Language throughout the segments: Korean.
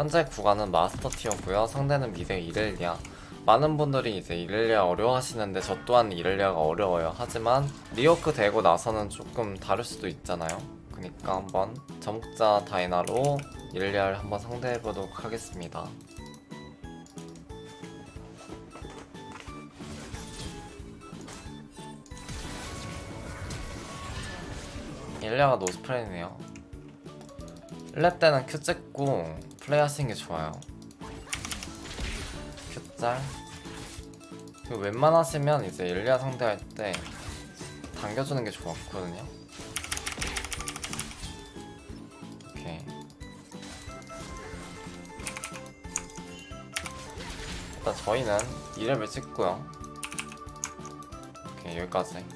현재 구간은 마스터 티어고요. 상대는 미드 이렐리아. 많은 분들이 이제 이렐리아 어려워하시는데 저 또한 이렐리아가 어려워요. 하지만 리오크 되고 나서는 조금 다를 수도 있잖아요. 그니까 한번 전국자 다이나로 이렐리아를 한번 상대해보도록 하겠습니다. 이렐리아가 노스프레이네요. 1렙 때는 큐 찍고 플레이 하시는 게 좋아요. 큐짤. 그리고 웬만하시면 이제 일리아 상대할 때 당겨주는 게 좋거든요. 오케이. 일단 저희는 2렙을 찍고요. 오케이, 여기까지.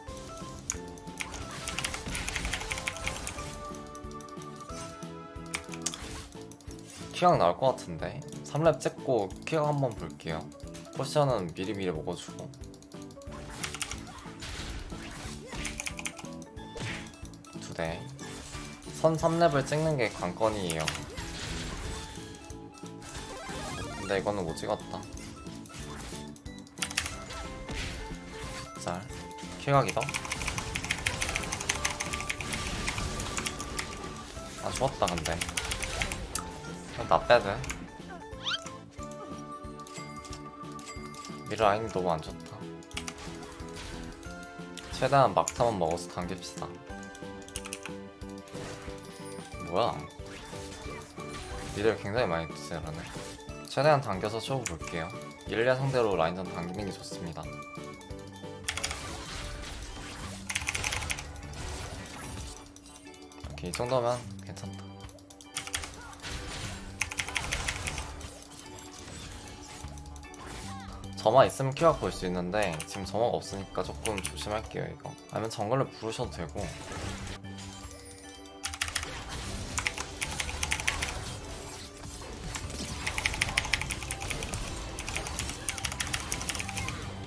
키각 나올 것 같은데. 3렙 찍고 키각 한번 볼게요. 포션은 미리미리 먹어주고. 두대 선 3렙을 찍는 게 관건이에요. 근데 이거는 못 찍었다. 짤. 키각이다 아 좋았다 근데 나 빼드 미드 라인이 너무 안 좋다. 최대한 막타만 먹어서 당깁시다. 뭐야? 미드를 굉장히 많이 드세요라네. 최대한 당겨서 쇼 볼게요. 일리아 상대로 라인전 당기는 게 좋습니다. 오케이 이 정도면 점화 있으면 키가 볼 수 있는데 지금 점화가 없으니까 조금 조심할게요 이거. 아니면 정글을 부르셔도 되고.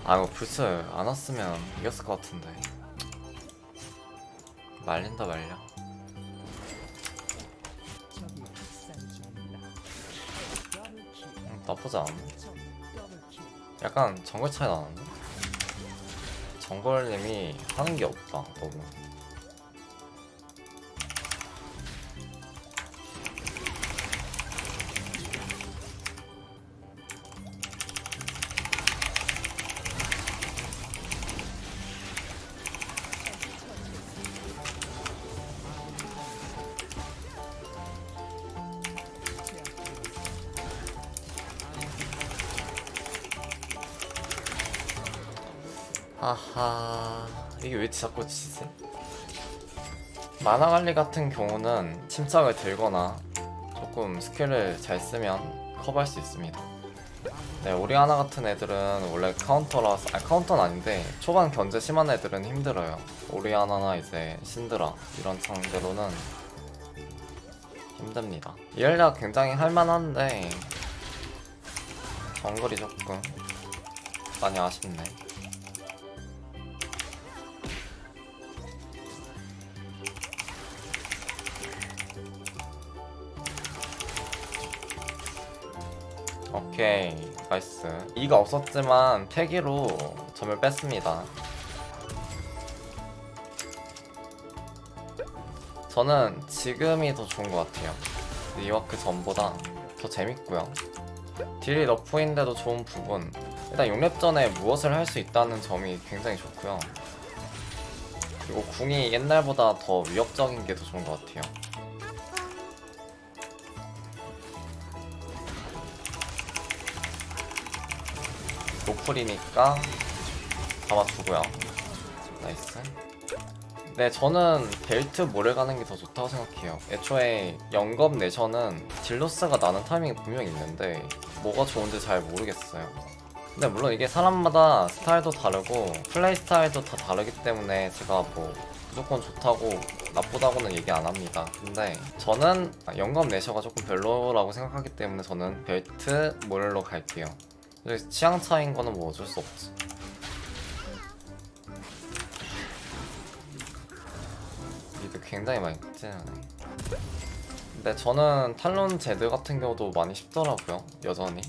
아 이거 불스 안 왔으면 이겼을 것 같은데. 말린다 말려. 음, 나쁘지 않네 약간 정글 차이 나는데? 정글님이 하는 게 없다 너무 아하 이게 왜 자꾸 치지? 만화 관리 같은 경우는 침착을 들거나 조금 스킬을 잘 쓰면 커버할 수 있습니다. 네, 오리아나 같은 애들은 원래 카운터라서, 아 카운터는 아닌데 초반 견제 심한 애들은 힘들어요. 오리아나나 이제 신드라 이런 상대로는 힘듭니다. 이엘리아 굉장히 할만한데 정글이 조금 많이 아쉽네. 오케이 나이스. 이가 없었지만 패기로 점을 뺐습니다. 저는 지금이 더 좋은 것 같아요. 리워크 전보다 더 재밌고요. 딜이 너프인데도 좋은 부분. 일단 6렙 전에 무엇을 할 수 있다는 점이 굉장히 좋고요. 그리고 궁이 옛날보다 더 위협적인 게 더 좋은 것 같아요 노플이니까 잡아주고요. 나이스. 네, 저는 벨트 모래 가는 게 더 좋다고 생각해요. 애초에 영겁 내셔는 딜로스가 나는 타이밍이 분명히 있는데 뭐가 좋은지 잘 모르겠어요. 근데 물론 이게 사람마다 스타일도 다르고 플레이 스타일도 다 다르기 때문에 제가 뭐 무조건 좋다고 나쁘다고는 얘기 안 합니다. 근데 저는 영겁 내셔가 조금 별로라고 생각하기 때문에 저는 벨트 모렐로 갈게요. 근데 취향 차이인 거는 뭐 어쩔 수 없지. 미드 굉장히 많이 찌르네. 네, 저는 탈론 제드 같은 경우도 많이 쉽더라고요. 여전히.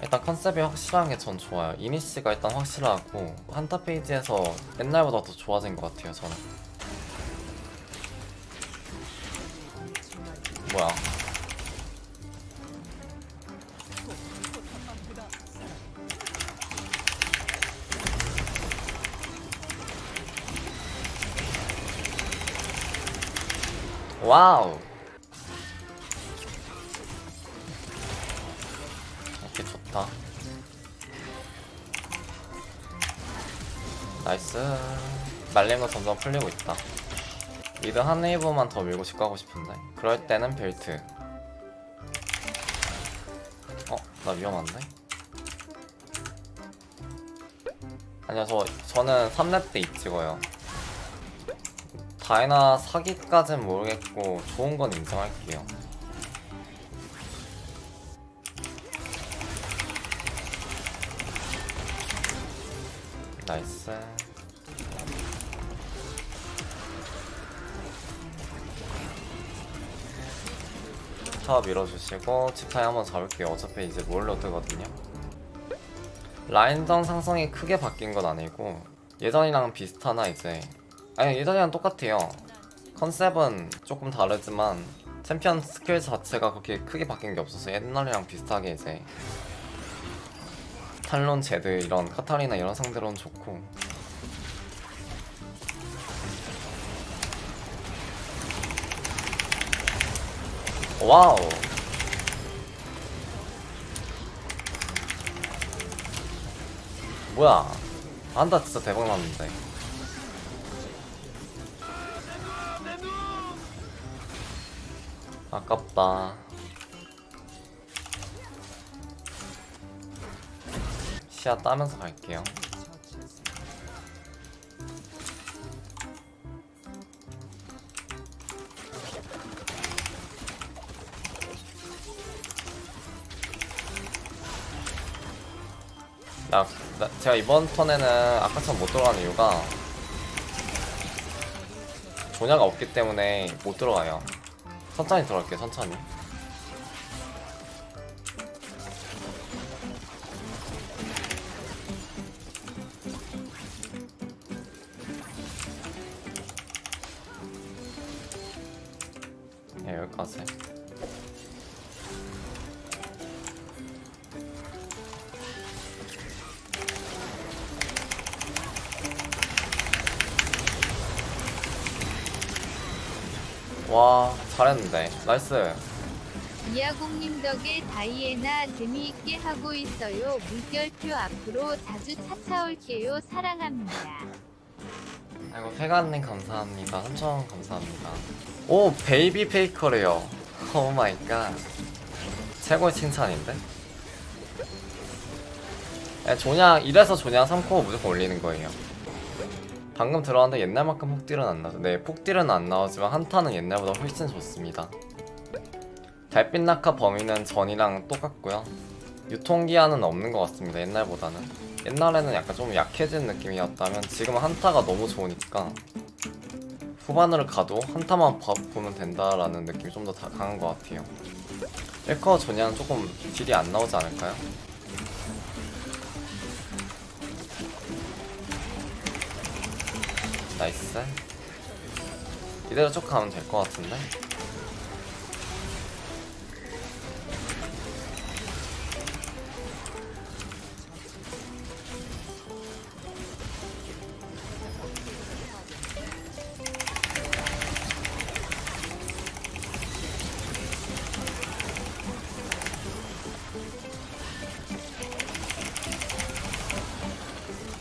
일단 컨셉이 확실한 게 전 좋아요. 이니시가 일단 확실하고 한타 페이지에서 옛날보다 더 좋아진 것 같아요. 저는. 뭐야? 와우. 이렇게 좋다. 나이스. 말린 거 점점 풀리고 있다. 미드 한 웨이브만 더 밀고 집 가고 싶은데. 그럴 때는 벨트. 어, 나 위험한데? 아니요, 저, 저는 3렙 때 입 찍어요. 다이나 사기까진 모르겠고, 좋은 건 인정할게요. 나이스. 타워 밀어주시고 집타이 한번 잡을게요. 어차피 이제 몰로 뜨거든요. 라인전 상성이 크게 바뀐 건 아니고 예전이랑 비슷하나 이제 아니 예전이랑 똑같아요. 컨셉은 조금 다르지만 챔피언 스킬 자체가 그렇게 크게 바뀐 게 없어서 옛날이랑 비슷하게 이제 탈론 제드 이런 카타리나 이런 상대로는 좋고. 와우. 뭐야. 안다 진짜 대박 났는데 아깝다 시야 따면서 갈게요 나, 나 제가 이번 턴에는 아까처럼 못 들어가는 이유가 조냐가 없기 때문에 못 들어가요. 천천히 들어갈게요, 천천히. 예, 여기까지. 와, 잘했는데. 나이스. 이하공님 덕에 다이애나 재미있게 하고 있어요. 물결표 앞으로 자주 찾아올게요. 사랑합니다. 아이고 페가님 감사합니다. 3,000원 감사합니다. 오 베이비 페이커래요. 오 마이 갓. 최고의 칭찬인데? 네, 조냥 이래서 조냥 3코어 무조건 올리는 거예요. 방금 들어왔는데 옛날만큼 폭딜은 안 나죠. 네, 폭딜은 안 나오지만 한타는 옛날보다 훨씬 좋습니다. 달빛 낙하 범위는 전이랑 똑같고요. 유통기한은 없는 것 같습니다. 옛날보다는. 옛날에는 약간 좀 약해진 느낌이었다면 지금은 한타가 너무 좋으니까 후반으로 가도 한타만 봐- 보면 된다라는 느낌이 좀 더 강한 것 같아요. 1커 조냐는 조금 딜이 안 나오지 않을까요? 나이스. 이대로 쭉 가면 될 것 같은데?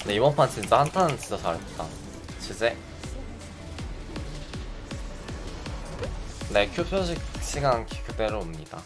이번 판 진짜 한타는 진짜 잘했다. 주제. 네, 큐 표식 시간 그대로 옵니다.